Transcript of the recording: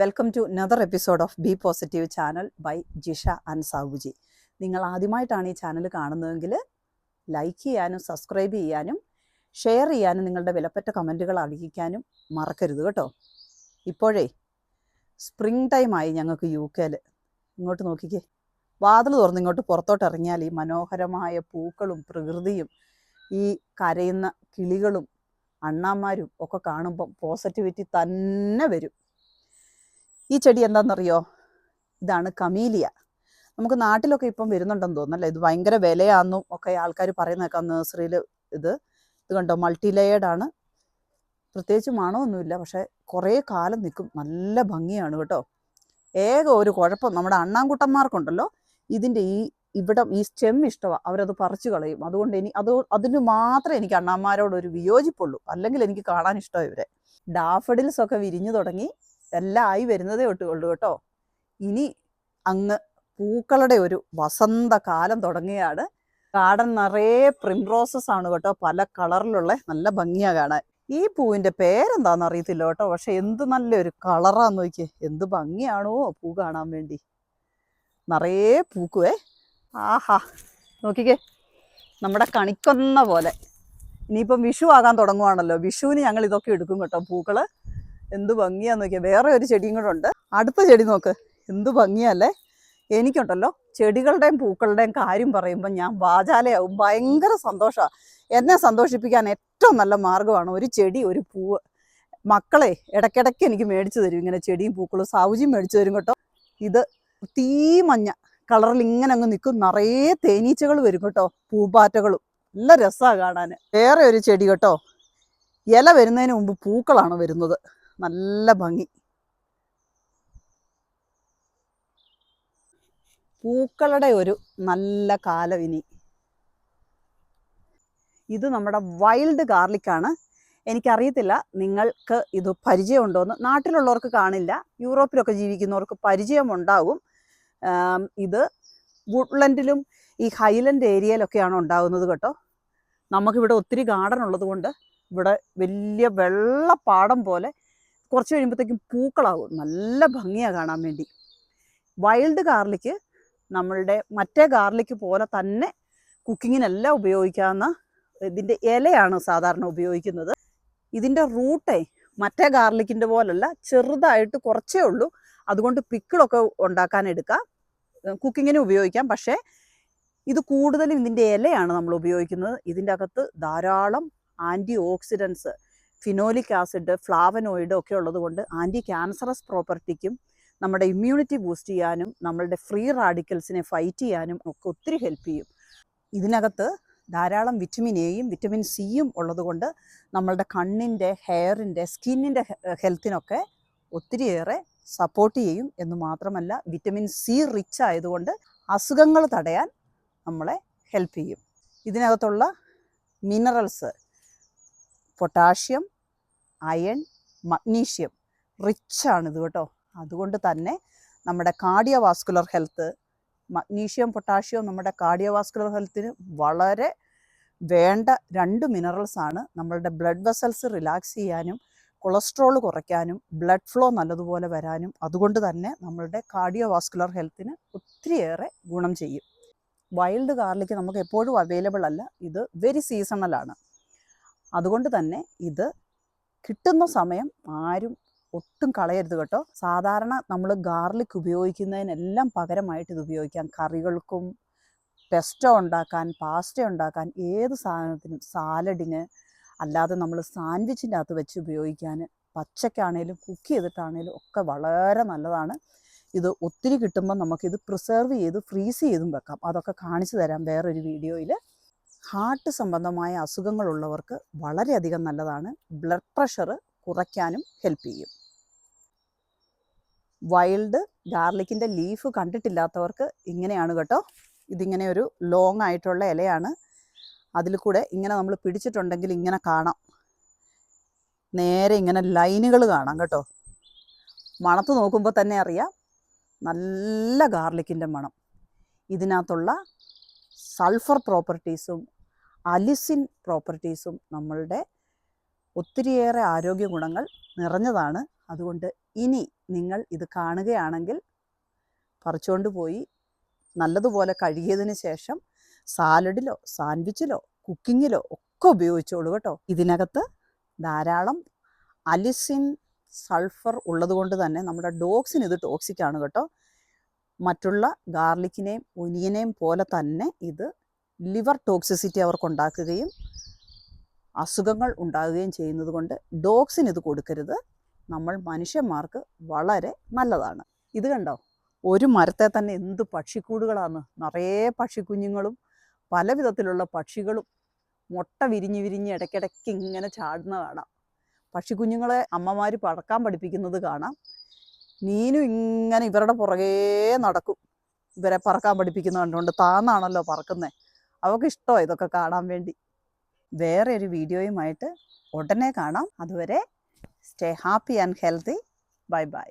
Welcome to another episode of B positive channel by Jisha and Sabuji നിങ്ങൾ ആദ്യമായിട്ടാണ് ഈ channel കാണുന്നതെങ്കിൽ like ചെയ്യാനും സബ്സ്ക്രൈബ് ചെയ്യാനും ഷെയർ ചെയ്യാനും നിങ്ങളുടെ വിലപ്പെട്ട കമന്റുകൾ അറിയിക്കാനും മറക്കരുത് കേട്ടോ. ഇപ്പോഴേ സ്പ്രിംഗ് ടൈമായി ഞങ്ങൾക്ക് യു കെയിൽ ഇങ്ങോട്ട് നോക്കിക്കേ. വാതിൽ തുറന്ന് ഇങ്ങോട്ട് പുറത്തോട്ട് ഇറങ്ങിയാൽ ഈ മനോഹരമായ പൂക്കളും പ്രകൃതിയും ഈ കരയുന്ന കിളികളും അണ്ണാമാരും ഒക്കെ കാണുമ്പം പോസിറ്റിവിറ്റി തന്നെ വരും. ഈ ചെടി എന്താണെന്നറിയോ ഇതാണ് കമീലിയ. നമുക്ക് നാട്ടിലൊക്കെ ഇപ്പം വരുന്നുണ്ടെന്ന് തോന്നുന്നല്ലേ ഇത് ഭയങ്കര വിലയാണെന്നും ഒക്കെ ആൾക്കാർ പറയുന്നേക്കാം നഴ്സറിയിൽ ഇത് ഇത് കണ്ടോ? മൾട്ടി ലെയേർഡ് ആണ് പ്രത്യേകിച്ച് മണമൊന്നുമില്ല. പക്ഷേ കുറേ കാലം നിൽക്കും. നല്ല ഭംഗിയാണ് കേട്ടോ. ഏക ഒരു കുഴപ്പം നമ്മുടെ അണ്ണാൻകുട്ടന്മാർക്കുണ്ടല്ലോ ഇതിന്റെ ഈ ഇവിടം ഈ സ്റ്റെം ഇഷ്ടമാണ് അവരത് പറിച്ചു കളയും. അതുകൊണ്ട് ഇനി അത് അതിന് മാത്രമേ എനിക്ക് അണ്ണാന്മാരോട് ഒരു വിയോജിപ്പുള്ളൂ. അല്ലെങ്കിൽ എനിക്ക് കാണാൻ ഇഷ്ടമാണ് ഇവരെ. ഡാഫഡിൽസ് ഒക്കെ വിരിഞ്ഞു തുടങ്ങി. എല്ലാം ആയി വരുന്നതേ ഒട്ടുള്ളൂ കേട്ടോ. ഇനി അങ്ങ് പൂക്കളുടെ ഒരു വസന്തകാലം തുടങ്ങിയാണ്. ഗാർഡൻ നിറയെ പ്രിംറോസസ് ആണ് കേട്ടോ പല കളറിലുള്ള നല്ല ഭംഗിയാണ് കാണാൻ. ഈ പൂവിന്റെ പേരെന്താന്ന് അറിയത്തില്ല കേട്ടോ. പക്ഷെ എന്ത് നല്ലൊരു കളറാന്ന് നോക്കിയേ. എന്ത് ഭംഗിയാണോ പൂ കാണാൻ വേണ്ടി. നിറയെ പൂക്കുവേ. ആഹാ. നോക്കിക്കേ. നമ്മുടെ കണിക്കൊന്ന പോലെ. ഇനിയിപ്പം വിഷു ആകാൻ തുടങ്ങുവാണല്ലോ. വിഷുവിന് ഞങ്ങൾ ഇതൊക്കെ എടുക്കും കേട്ടോ പൂക്കൾ. എന്ത് ഭംഗിയാന്ന് നോക്കിയാൽ വേറെ ഒരു ചെടിയും കൂടെ ഉണ്ട്. അടുത്ത ചെടി നോക്ക്. എന്ത് ഭംഗിയല്ലേ എനിക്കുണ്ടല്ലോ ചെടികളുടെയും പൂക്കളുടെയും കാര്യം പറയുമ്പോൾ ഞാൻ വാചാലയാവും. ഭയങ്കര സന്തോഷമാണ് എന്നെ സന്തോഷിപ്പിക്കാൻ ഏറ്റവും നല്ല മാർഗമാണ് ഒരു ചെടി ഒരു പൂവ്. മക്കളെ ഇടയ്ക്കിടയ്ക്ക് എനിക്ക് മേടിച്ചു തരും ഇങ്ങനെ ചെടിയും പൂക്കളും. സൗജ്യം മേടിച്ചു തരും കേട്ടോ. ഇത് തീ മഞ്ഞ കളറിൽ ഇങ്ങനെ അങ്ങ് നിൽക്കും. നിറയെ തേനീച്ചകൾ വരും കേട്ടോ. പൂമ്പാറ്റകളും. നല്ല രസമാണ് കാണാൻ വേറെ ഒരു ചെടി കേട്ടോ. ഇല വരുന്നതിന് മുമ്പ് പൂക്കളാണ് വരുന്നത്. നല്ല ഭംഗി. പൂക്കളുടെ ഒരു നല്ല കാലം ഇനി. ഇത് നമ്മുടെ വൈൽഡ് ഗാർലിക്കാണ്. എനിക്കറിയത്തില്ല നിങ്ങൾക്ക് ഇത് പരിചയമുണ്ടോ എന്ന് നാട്ടിലുള്ളവർക്ക് കാണില്ല. യൂറോപ്പിലൊക്കെ ജീവിക്കുന്നവർക്ക് പരിചയമുണ്ടാകും. ഇത് വുഡ്ലൻഡിലും ഈ ഹൈലൻഡ് ഏരിയയിലൊക്കെയാണ് ഉണ്ടാകുന്നത് കേട്ടോ. നമുക്കിവിടെ ഒത്തിരി ഗാർഡൻ ഉള്ളത് കൊണ്ട് ഇവിടെ വലിയ വെള്ളപ്പാടം പോലെ കുറച്ച് കഴിയുമ്പോഴത്തേക്കും പൂക്കളാവും. നല്ല ഭംഗിയാണ് കാണാൻ വേണ്ടി. വൈൽഡ് ഗാർലിക്ക് നമ്മളുടെ മറ്റേ ഗാർലിക്ക് പോലെ തന്നെ കുക്കിങ്ങിനെല്ലാം ഉപയോഗിക്കാവുന്ന ഇതിന്റെ ഇലയാണ് സാധാരണ ഉപയോഗിക്കുന്നത്. ഇതിന്റെ റൂട്ടേ മറ്റേ ഗാർലിക്കിന്റെ പോലല്ല ചെറുതായിട്ട് കുറച്ചേ ഉള്ളൂ. അതുകൊണ്ട് പിക്കിളൊക്കെ ഉണ്ടാക്കാൻ എടുക്കാം. കുക്കിങ്ങിന് ഉപയോഗിക്കാം. പക്ഷേ ഇത് കൂടുതലും ഇതിന്റെ ഇലയാണ് നമ്മൾ ഉപയോഗിക്കുന്നത്. ഇതിന്റെ അകത്ത് ധാരാളം anti oxidants phenolic acid flavonoid ഒക്കെ ഉള്ളതുകൊണ്ട് ആന്റി ക്യാൻസറസ് പ്രോപ്പർട്ടിക്കും നമ്മുടെ ഇമ്മ്യൂണിറ്റി ബൂസ്റ്റ് ചെയ്യാനും നമ്മളുടെ ഫ്രീ റാഡിക്കൽസിനെ ഫൈറ്റ് ചെയ്യാനും ഒക്കെ ഒത്തിരി ഹെൽപ്പ് ചെയ്യും. ഇതിനകത്ത് ധാരാളം വിറ്റമിൻ എയും വിറ്റമിൻ സിയും ഉള്ളതുകൊണ്ട് നമ്മളുടെ കണ്ണിന്റെ ഹെയറിന്റെ സ്കിന്നിന്റെ ഹെൽത്തിനൊക്കെ ഒത്തിരിയേറെ സപ്പോർട്ട് ചെയ്യും. എന്ന് മാത്രമല്ല വിറ്റമിൻ സി റിച്ച് ആയതുകൊണ്ട് അസുഖങ്ങൾ തടയാൻ നമ്മളെ ഹെൽപ്പ് ചെയ്യും. ഇതിനകത്തുള്ള മിനറൽസ് പൊട്ടാഷ്യം അയൺ മഗ്നീഷ്യം. റിച്ചാണ് ഇത് കേട്ടോ. അതുകൊണ്ട് തന്നെ നമ്മുടെ കാർഡിയോവാസ്കുലർ ഹെൽത്ത് മഗ്നീഷ്യം പൊട്ടാഷ്യം നമ്മുടെ കാർഡിയോവാസ്കുലർ ഹെൽത്തിന് വളരെ വേണ്ട രണ്ട് മിനറൽസ് ആണ്. നമ്മളുടെ ബ്ലഡ് വെസൽസ് റിലാക്സ് ചെയ്യാനും കൊളസ്ട്രോൾ കുറയ്ക്കാനും ബ്ലഡ് ഫ്ലോ നല്ലതുപോലെ വരാനും അതുകൊണ്ട് തന്നെ നമ്മളുടെ കാർഡിയോവാസ്കുലർ ഹെൽത്തിന് ഒത്തിരിയേറെ ഗുണം ചെയ്യും. വൈൽഡ് ഗാർലിക്ക് നമുക്ക് എപ്പോഴും അവൈലബിൾ അല്ല. ഇത് വെരി സീസണലാണ് അതുകൊണ്ട് തന്നെ ഇത് കിട്ടുന്ന സമയം ആരും ഒട്ടും കളയരുത് കേട്ടോ. സാധാരണ നമ്മൾ ഗാർലിക് ഉപയോഗിക്കുന്നതിനെല്ലാം പകരമായിട്ട് ഇത് ഉപയോഗിക്കാം. കറികൾക്കും പെസ്റ്റോ ഉണ്ടാക്കാൻ പാസ്റ്റ ഉണ്ടാക്കാൻ ഏത് സാധനത്തിനും സാലഡിന് അല്ലാതെ നമ്മൾ സാൻഡ്വിച്ചിന്റെ അകത്ത് വെച്ച് ഉപയോഗിക്കാൻ പച്ചക്കാണേലും കുക്ക് ചെയ്തിട്ടാണേലും ഒക്കെ വളരെ നല്ലതാണ്. ഇത് ഒത്തിരി കിട്ടുമ്പോൾ നമുക്കിത് പ്രിസർവ് ചെയ്ത് ഫ്രീസ് ചെയ്തും വെക്കാം. അതൊക്കെ കാണിച്ചു തരാം വേറൊരു വീഡിയോയിൽ ഹാർട്ട് സംബന്ധമായ അസുഖങ്ങളുള്ളവർക്ക് വളരെയധികം നല്ലതാണ്. ബ്ലഡ് പ്രഷർ കുറയ്ക്കാനും ഹെൽപ്പ് ചെയ്യും. വൈൽഡ് ഗാർലിക്കിന്റെ ലീഫ് കണ്ടിട്ടില്ലാത്തവർക്ക് ഇങ്ങനെയാണ് കേട്ടോ. ഇതിങ്ങനെ ഒരു ലോങ് ആയിട്ടുള്ള ഇലയാണ്. അതിൽ കൂടെ ഇങ്ങനെ നമ്മൾ പിടിച്ചിട്ടുണ്ടെങ്കിൽ ഇങ്ങനെ കാണാം. നേരെ ഇങ്ങനെ ലൈനുകൾ കാണാം കേട്ടോ. മണത്ത് നോക്കുമ്പോൾ തന്നെ അറിയാം. നല്ല ഗാർലിക്കിന്റെ മണം. ഇതിനകത്തുള്ള സൾഫർ പ്രോപ്പർട്ടീസും അലിസിൻ പ്രോപ്പർട്ടീസും നമ്മളുടെ ഒത്തിരിയേറെ ആരോഗ്യ ഗുണങ്ങൾ നിറഞ്ഞതാണ്. അതുകൊണ്ട് ഇനി നിങ്ങൾ ഇത് കാണുകയാണെങ്കിൽ പറിച്ചുകൊണ്ട് പോയി നല്ലതുപോലെ കഴുകിയതിന് ശേഷം സാലഡിലോ സാൻഡ്വിച്ചിലോ കുക്കിങ്ങിലോ ഒക്കെ ഉപയോഗിച്ചോളൂ കേട്ടോ. ഇതിനകത്ത് ധാരാളം അലിസിൻ സൾഫർ ഉള്ളതുകൊണ്ട് തന്നെ നമ്മുടെ ഡോഗ്സിന് ഇത് ടോക്സിക് ആണ് കേട്ടോ. മറ്റുള്ള ഗാർലിക്കിനെയും ഒനിയനെയും പോലെ തന്നെ ഇത് ലിവർ ടോക്സിസിറ്റി അവർക്ക് ഉണ്ടാക്കുകയും അസുഖങ്ങൾ ഉണ്ടാകുകയും ചെയ്യുന്നത് കൊണ്ട് ഡോഗ്സിന് ഇത് കൊടുക്കരുത്. നമ്മൾ മനുഷ്യന്മാർക്ക് വളരെ നല്ലതാണ്. ഇത് കണ്ടോ? ഒരു മരത്തെ തന്നെ എന്ത് പക്ഷിക്കൂടുകളാണ്. നിറയെ പക്ഷിക്കുഞ്ഞുങ്ങളും പല വിധത്തിലുള്ള പക്ഷികളും മുട്ട വിരിഞ്ഞ് വിരിഞ്ഞ് ഇടയ്ക്കിടയ്ക്ക് ഇങ്ങനെ ചാടുന്ന കാണാം. പക്ഷിക്കുഞ്ഞുങ്ങളെ അമ്മമാർ പറക്കാൻ പഠിപ്പിക്കുന്നത് കാണാം. മീനും ഇങ്ങനെ ഇവരുടെ പുറകേ നടക്കും. ഇവരെ പറക്കാൻ പഠിപ്പിക്കുന്നത് കണ്ടുകൊണ്ട് താന്നാണല്ലോ പറക്കുന്നത് അവൾക്ക് ഇഷ്ടമോ ഇതൊക്കെ കാണാൻ വേണ്ടി. വേറെ ഒരു വീഡിയോയുമായിട്ട് ഉടനെ കാണാം. അതുവരെ stay happy and healthy bye bye